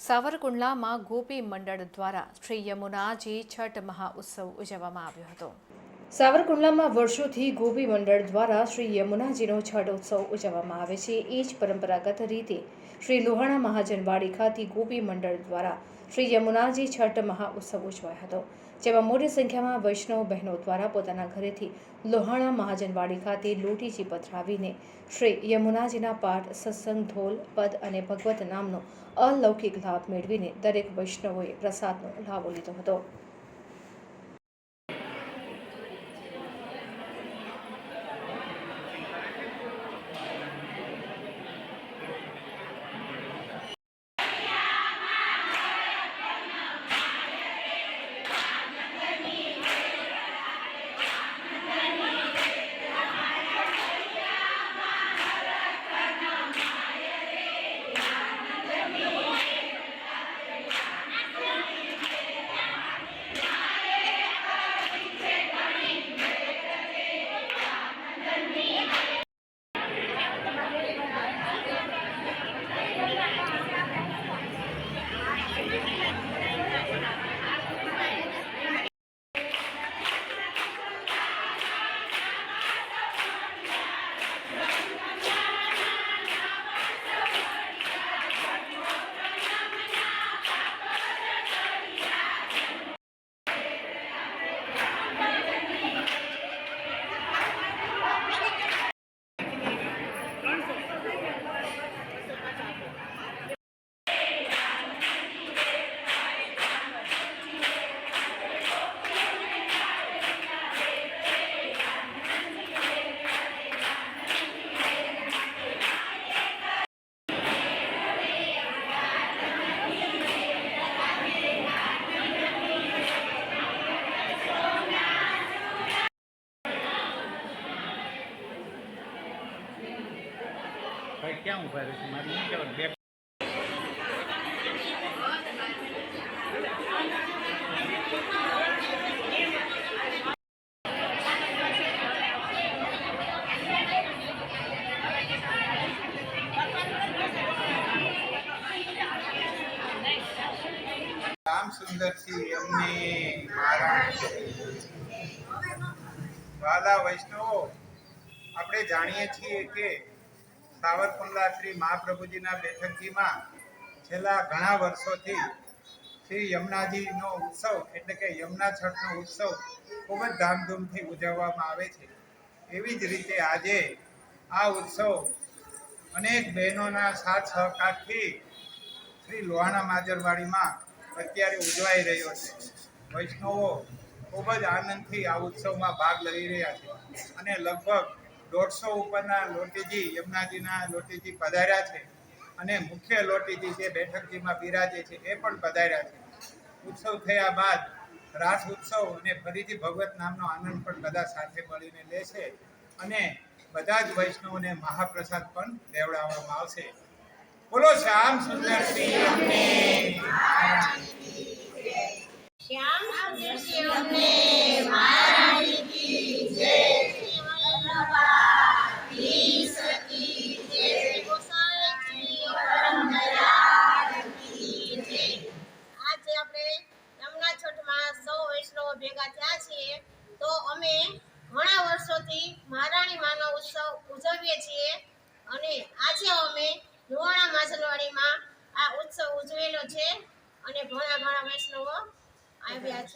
સાવરકુંડલામાં ગોપી મંડળ દ્વારા શ્રી યમુનાજી છઠ મહાઉત્સવ ઉજવવામાં આવ્યો હતો. સાવરકુંડલામાં વર્ષોથી ગોપી મંડળ દ્વારા શ્રી યમુનાજીનો છઠ ઉત્સવ ઉજવવામાં આવે છે. એ જ પરંપરાગત રીતે શ્રી લોહાણા મહાજનવાડી ખાતે ગોપી મંડળ દ્વારા શ્રી યમુનાજી છઠ મહાઉત્સવ ઉજવાયો હતો, જેમાં મોટી સંખ્યામાં વૈષ્ણવ બહેનો દ્વારા પોતાના ઘરેથી લોહાણા મહાજનવાડી ખાતે લોટીજી પધરાવીને શ્રી યમુનાજીના પાઠ, સત્સંગ ધોલ પદ અને ભગવત નામનો અલૌકિક લાભ મેળવીને દરેક વૈષ્ણવોએ પ્રસાદનો લાભો લીધો હતો. ભાઈ, ક્યાં ઊભા રહે છે? મારી શું કહેવાય બે સુંદરસિંહ એમને વાલા વૈષ્ણવો, આપણે જાણીએ છીએ કે સાવરકુંડલા શ્રી મહાપ્રભુજીના બેઠકજીમાં છેલ્લા ઘણા વર્ષોથી શ્રી યમુનાજીનો ઉત્સવ એટલે કે યમુના છઠનો ઉત્સવ ખૂબ જ ધામધૂમથી ઉજવવામાં આવે છે. એવી જ રીતે આજે આ ઉત્સવ અનેક બહેનોના સાથ સહકારથી શ્રી લોહાણા માજરવાડીમાં અત્યારે ઉજવાઈ રહ્યો છે. વૈષ્ણવો ખૂબ જ આનંદથી આ ઉત્સવમાં ભાગ લઈ રહ્યા છે અને લગભગ દોઢસો ઉપરના લોટીજી યમુનાજીના લોટીજી પધાર્યા છે અને મુખ્ય લોટીજી જે બેઠકજીમાં બિરાજે છે એ પણ પધાર્યા છે. ઉત્સવ થયા બાદ રાસ ઉત્સવ અને ફરીથી ભગવત નામનો આનંદ પણ બધા સાથે મળીને લેશે અને બધા જ વૈષ્ણવને મહાપ્રસાદ પણ લેવડાવવામાં આવશે. બોલો શ્યામ સુંદર ભેગા થયા છીએ, તો અમે ઘણા વર્ષોથી મહારાણી માનો ઉત્સવ ઉજવીએ છીએ અને આજે અમે લુહાણા માસલવાડીમાં આ ઉત્સવ ઉજવેલો છે અને ઘણા ઘણા વૈષ્ણવો આવ્યા છે.